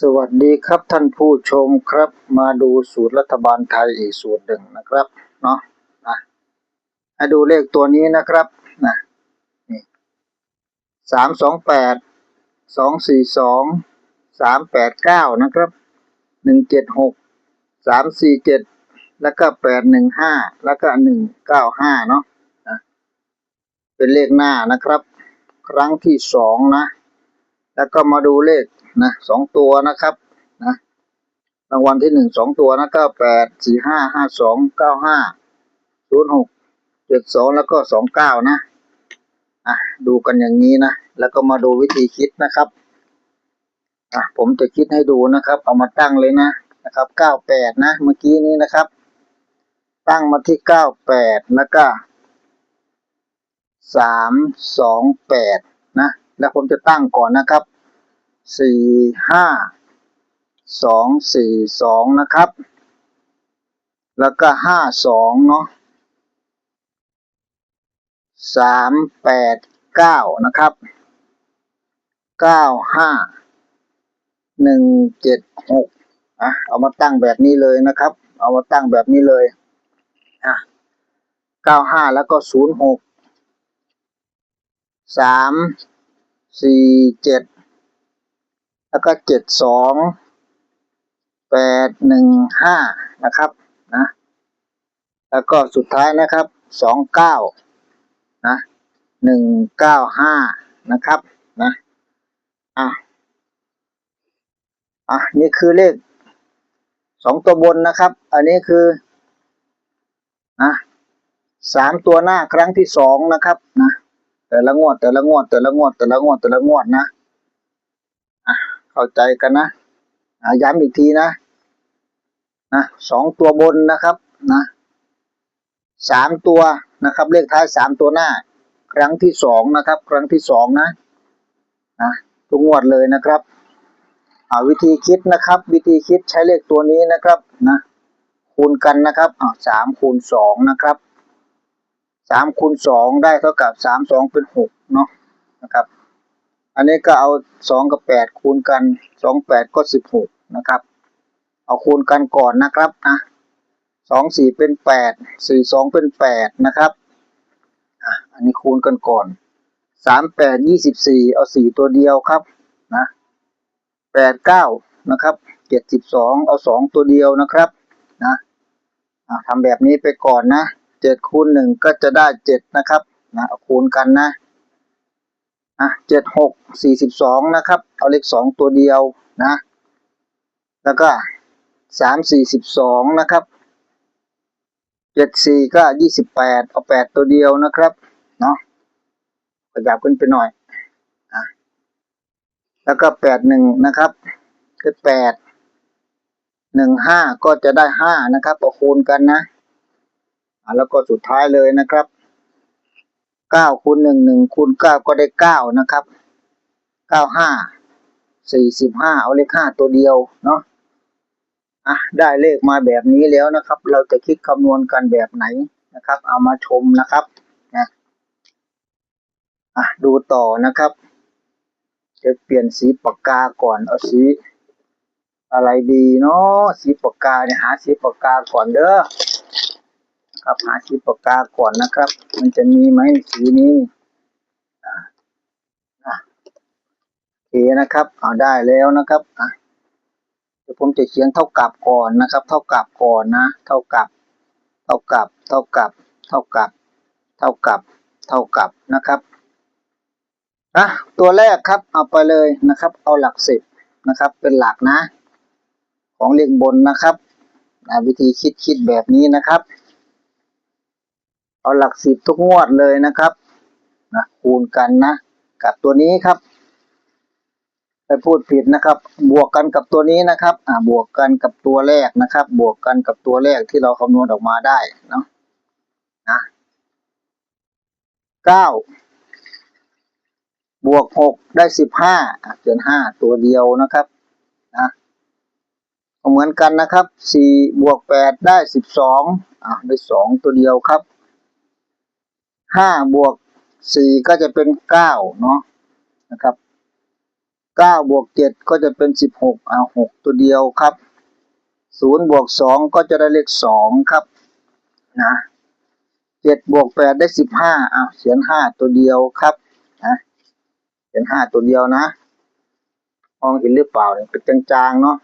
สวัสดีครับท่านผู้ชมครับ มาดูสูตรรัฐบาลไทยอีกสูตรหนึ่งนะครับเนาะนะให้ดูเลขตัวนี้นะครับนะนี่สามสองแปดสองสี่สองสามแปดเก้านะครับหนึ่งเจ็ดหกสามสี่เจ็ดแล้วก็แปดหนึ่งห้าแล้วก็หนึ่งเก้าห้าเนาะนะเป็นเลขหน้านะครับ ครั้งที่สองนะ แล้วก็มาดูเลข นะสองตัวนะครับนะรางวัลที่หนึ่งสองตัวนะเก้าแปดสี่ห้าห้าสองเก้าห้าศูนย์หกเจ็ดสองแล้วก็สองเก้านะอะดูกันอย่างนี้นะ แล้วก็มาดูวิธีคิดนะครับอะผมจะคิดให้ดูนะครับ เอามาตั้งเลยนะนะครับเก้าแปดนะเมื่อกี้นี้นะครับ ตั้งมาที่เก้าแปดแล้วก็สามสองแปดนะ แล้วผมจะตั้งก่อนนะครับ สี่ห้าสองสี่สองนะครับ แล้วก็ห้าสองเนาะสามแปดเก้านะครับเก้าห้าหนึ่งเจ็ดหกอะเอามาตั้งแบบนี้เลยนะครับ เอามาตั้งแบบนี้เลยอะเก้าห้าแล้วก็ศูนย์หกสามสี่เจ็ด แล้วก็เจ็ดสองแปดหนึ่งห้านะครับนะแล้วก็สุดท้ายนะครับสองเก้านะหนึ่งเก้าห้านะครับนะอะอะนี่คือเลขสองตัวบนนะครับ อันนี้คือนะสามตัวหน้าครั้งที่สองนะครับนะแต่ละงวดแต่ละงวดแต่ละงวดแต่ละงวดแต่ละงวดนะอะ เข้าใจกันนะย้ำอีกทีนะนะสองตัวบนนะครับนะสามตัวนะครับ เลขท้ายสามตัวหน้า ครั้งที่สองนะครับ ครั้งที่สองนะนะทุกงวดเลยนะครับอ่าวิธีคิดนะครับ วิธีคิดใช้เลขตัวนี้นะครับนะคูณกันนะครับอ่าสามคูณสองนะครับสามคูณสองได้เท่ากับสามสองเป็นหกเนาะนะครับ อันนี้ก็เอาสองกับแปดคูณกันสองแปดก็สิบหกนะครับ เอาคูณกันก่อนนะครับนะสองสี่เป็นแปดสี่สองเป็นแปดนะครับอันนี้คูณกันก่อนสามแปดยี่สิบสี่เอาสี่ตัวเดียวครับนะแปดเก้านะครับเจ็ดสิบสองเอาสองตัวเดียวนะครับนะทำแบบนี้ไปก่อนนะเจ็ดคูณหนึ่งก็จะได้เจ็ดนะครับนะคูณกันนะ อะเจ็ดหกสี่สิบสองนะครับ เอาเลขสองตัวเดียวนะ แล้วก็สามสี่สิบสองนะครับเจ็ดสี่ก็ยี่สิบแปดเอาแปดตัวเดียวนะครับเนาะขยับขึ้นไปหน่อยอะแล้วก็แปดหนึ่งนะครับคือแปดหนึ่งห้าก็จะได้ห้านะครับเอาคูณกันนะแล้วก็สุดท้ายเลยนะครับ เก้าคูณหนึ่งหนึ่งคูณเก้าก็ได้เก้านะครับเก้าห้าสี่สิบห้าเอาเลขห้าตัวเดียวเนาะอะได้เลขมาแบบนี้แล้วนะครับ เราจะคิดคำนวณกันแบบไหนนะครับ เอามาชมนะครับนะอะดูต่อนะครับ จะเปลี่ยนสีปากกาก่อนเอาสีอะไรดีเนาะสีปากกาเนี่ยหาสีปากกาก่อนเด้อ ครับ หาสีปากกาก่อนนะครับ มันจะมีไหมสีนี้อะอะโอเคนะครับเอาได้แล้วนะครับอะเดี๋ยวผมจะเขียนเท่ากับก่อนนะครับ เท่ากับก่อนนะ เท่ากับ เท่ากับ เท่ากับ เท่ากับ เท่ากับ เท่ากับนะครับอะตัวแรกครับเอาไปเลยนะครับ เอาหลักสิบนะครับ เป็นหลักนะ ของเลขบนนะครับอะวิธีคิดคิดแบบนี้นะครับ เอาหลักสิบทุกงวดเลยนะครับนะคูณกันนะ กับตัวนี้ครับ ไปพูดผิดนะครับ บวกกันกับตัวนี้นะครับอ่าบวกกันกับตัวแรกนะครับ บวกกันกับตัวแรกที่เราคำนวณออกมาได้เนาะนะเก้าบวกหกได้สิบห้าเกินห้าตัวเดียวนะครับนะเหมือนกันนะครับสี่บวกแปดได้สิบสองอ่าได้สองตัวเดียวครับ ห้าบวกสี่ก็จะเป็นเก้าเนาะนะครับเก้าบวกเจ็ดก็จะเป็นสิบหกเอาหกตัวเดียวครับศูนย์บวกสองก็จะได้เลขสองครับนะเจ็ดบวกแปดได้สิบห้าเอาเขียนห้าตัวเดียวครับนะเขียนห้าตัวเดียวนะมองเห็นหรือเปล่าเนี่ยเป็นจางๆเนาะ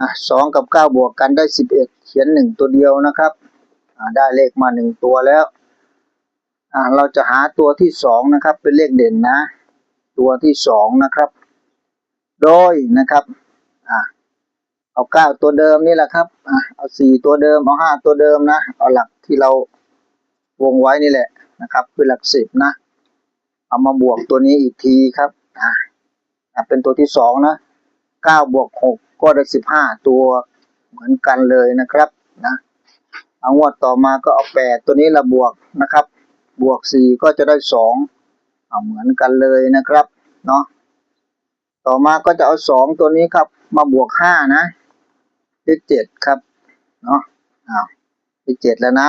อะสองกับเก้าบวกกันได้สิบเอ็ดเขียนหนึ่งตัวเดียวนะครับอ่าได้เลขมาหนึ่งตัวแล้ว อ่าเราจะหาตัวที่สองนะครับ เป็นเลขเด่นนะ ตัวที่สองนะครับ โดยนะครับอ่าเอาเก้าตัวเดิมนี่แหละครับอ่าเอาสี่ตัวเดิมเอาห้าตัวเดิมนะ เอาหลักที่เราวงไว้นี่แหละนะครับคือหลักสิบนะ เอามาบวกตัวนี้อีกทีครับอ่าเป็นตัวที่สองนะเก้าบวกหกก็ได้สิบห้าตัวเหมือนกันเลยนะครับนะเอางวดต่อมาก็เอาแปดตัวนี้ละบวกนะครับ บวกสี่ก็จะได้สองเเหมือนกันเลยนะครับเนาะต่อมาก็จะเอาสองตัวนี้ครับ มาบวกห้านะเลขเจ็ดครับเนาะอ้าวเลขเจ็ดแล้วนะ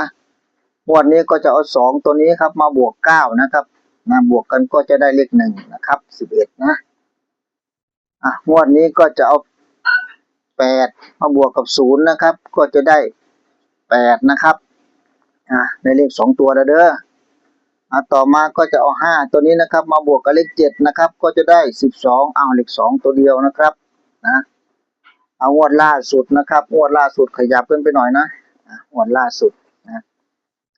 งวดนี้ก็จะเอาสองตัวนี้ครับ มาบวกเก้านะครับนะบวกกันก็จะได้เลขหนึ่งนะครับสิบเอ็ดนะอะงวดนี้ก็จะเอาแปดมาบวกกับศูนย์นะครับ ก็จะได้แปดนะครับอะในเลขสองตัวแล้วเด้อ ต่อมาก็จะเอาห้าตัวนี้นะครับ มาบวกกับเลขเจ็ดนะครับ ก็จะได้สิบสองเอาเลขสองตัวเดียวนะครับนะเอางวดล่าสุดนะครับงวดล่าสุดขยับขึ้นไปหน่อยนะอะงวดล่าสุดนะ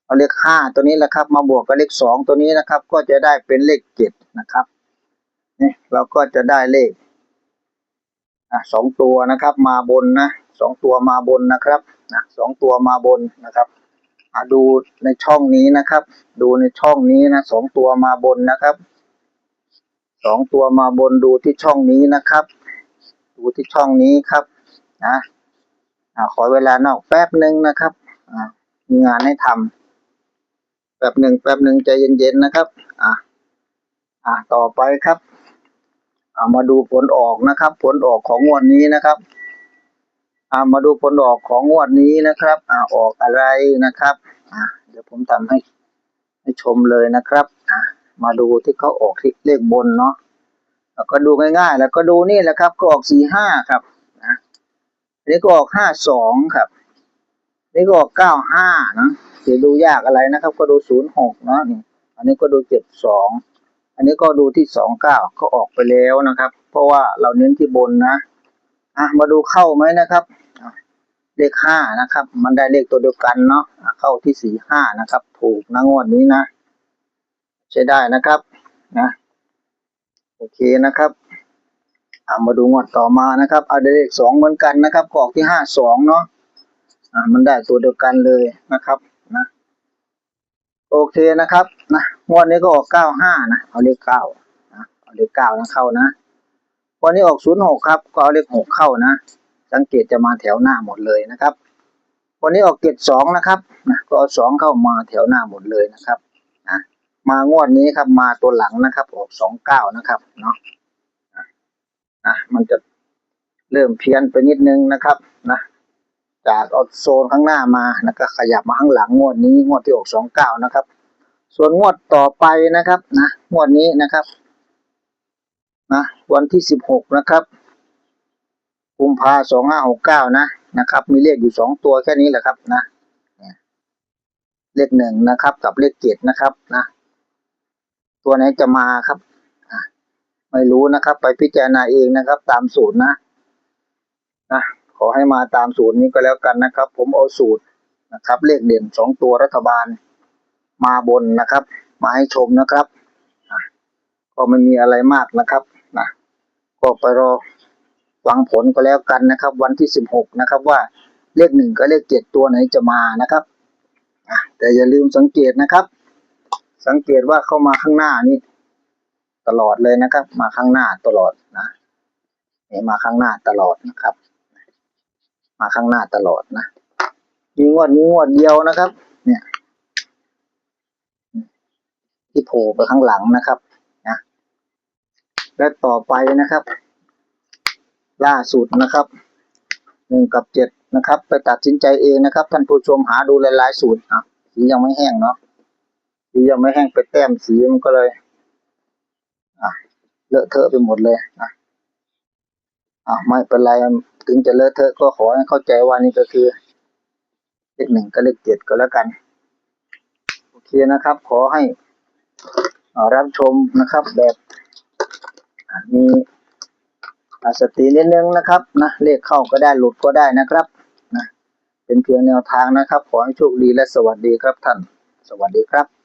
เอาเลขห้าตัวนี้แหละครับ มาบวกกับเลขสองตัวนี้นะครับ ก็จะได้เป็นเลขเจ็ดนะครับนี่เราก็จะได้เลขสองตัวนะครับ มาบนนะสองตัวมาบนนะครับนะสองตัวมาบนนะครับ ดูในช่องนี้นะครับ ดูในช่องนี้นะสองตัวมาบนนะครับสองตัวมาบนดูที่ช่องนี้นะครับ ดูที่ช่องนี้ครับนะอะขอเวลานอกแป๊บหนึ่งนะครับมีงานให้ทำแป๊บหนึ่งแป๊บหนึ่งใจเย็นๆนะครับอะอะต่อไปครับอะมาดูผลออกนะครับ ผลออกของงวดนี้นะครับามาดูผลออกของงวดนี้นะครับอ่าออกอะไรนะครับอ่าเดี๋ยวผมทำให้ให้ชมเลยนะครับอ่ามาดูที่เขาออกที่เลขบนเนาะแล้วก็ดูง่ายๆ แล้วก็ดูนี่แหละครับ ก็ออกสี่ห้าครับนะอันนี้ก็ออกห้าสองครับนี่ก็ออกเก้าห้านะเดี๋ยวดูยากอะไรนะครับ ก็ดูศูนย์หกเนาะนี่อันนี้ก็ดูเจ็ดสองอันนี้ก็ดูที่สองเก้าก็ออกไปแล้วนะครับ เพราะว่าเราเน้นที่บนนะ อะมาดูเข้าไหมนะครับเลขห้านะครับ มันได้เลขตัวเดียวกันเนาะะเข้าที่สี่ห้านะครับ ถูกนะงวดนี้นะ ใช้ได้นะครับนะโอเคนะครับอะมาดูงวดต่อมานะครับ เอาได้เลขสองเหมือนกันนะครับกออกที่ห้าสองเนาะอะมันได้ตัวเดียวกันเลยนะครับนะโอเคนะครับนะงวดนี้ก็ออกเก้าห้านะเอาเลขเก้านะเอาเลขเก้านะเข้านะ วันนี้ออกศูนย์หกครับ ก็เอาเลขหกเข้านะ สังเกตจะมาแถวหน้าหมดเลยนะครับ วันนี้ออกเจ็ดสองนะครับนะก็เอาสองเข้ามาแถวหน้าหมดเลยนะครับนะมางวดนี้ครับมาตัวหลังนะครับ ออกสองเก้านะครับเนาะอะมันจะเริ่มเพี้ยนไปนิดนึงนะครับนะจากเอาโซนข้างหน้ามานะก็ขยับมาข้างหลังงวดนี้งวดที่ออกสองเก้านะครับ ส่วนงวดต่อไปนะครับนะงวดนี้นะครับ นะวันที่สิบหกนะครับกุมภาสองห้าหกเก้านะนะครับ มีเลขอยู่สองตัวแค่นี้แหละครับนะเลขหนึ่งนะครับ กับเลขเจ็ดนะครับนะตัวไหนจะมาครับไม่รู้นะครับ ไปพิจารณาเองนะครับ ตามสูตรนะนะขอให้มาตามสูตรนี้ก็แล้วกันนะครับ ผมเอาสูตรนะครับ เลขเด่นสองตัวรัฐบาลมาบนนะครับ มาให้ชมนะครับก็ไม่มีอะไรมากนะครับ ก็ไปรอฟังผลก็แล้วกันนะครับ วันที่สิบหกนะครับว่าเลขหนึ่งกับเลขเจ็ดตัวไหนจะมานะครับแต่อย่าลืมสังเกตนะครับ สังเกตว่าเข้ามาข้างหน้านี่ตลอดเลยนะครับ มาข้างหน้าตลอดนะนี่มาข้างหน้าตลอดนะครับ มาข้างหน้าตลอดนะมีงวดนี้งวดเดียวนะครับ เนี่ย ที่โผล่ไปข้างหลังนะครับ และต่อไปนะครับ ล่าสุดนะครับหนึ่งกับเจ็ดนะครับ ไปตัดสินใจเองนะครับ ท่านผู้ชมหาดูหลายๆสูตรอะสียังไม่แห้งเนาะสียังไม่แห้งไปแต้มสีมันก็เลยอะเลอะเทอะไปหมดเลยนะอะไม่เป็นไรถึงจะเลอะเทอะก็ขอให้เข้าใจว่านี่ก็คือเลขหนึ่งกับเลขเจ็ดก็แล้วกันโอเคนะครับ ขอให้อ่ารับชมนะครับแบบ มีสตินิดนึงนะครับนะเลขเข้าก็ได้หลุดก็ได้นะครับนะเป็นเพียงแนวทางนะครับ ขอให้โชคดีและสวัสดีครับท่าน สวัสดีครับ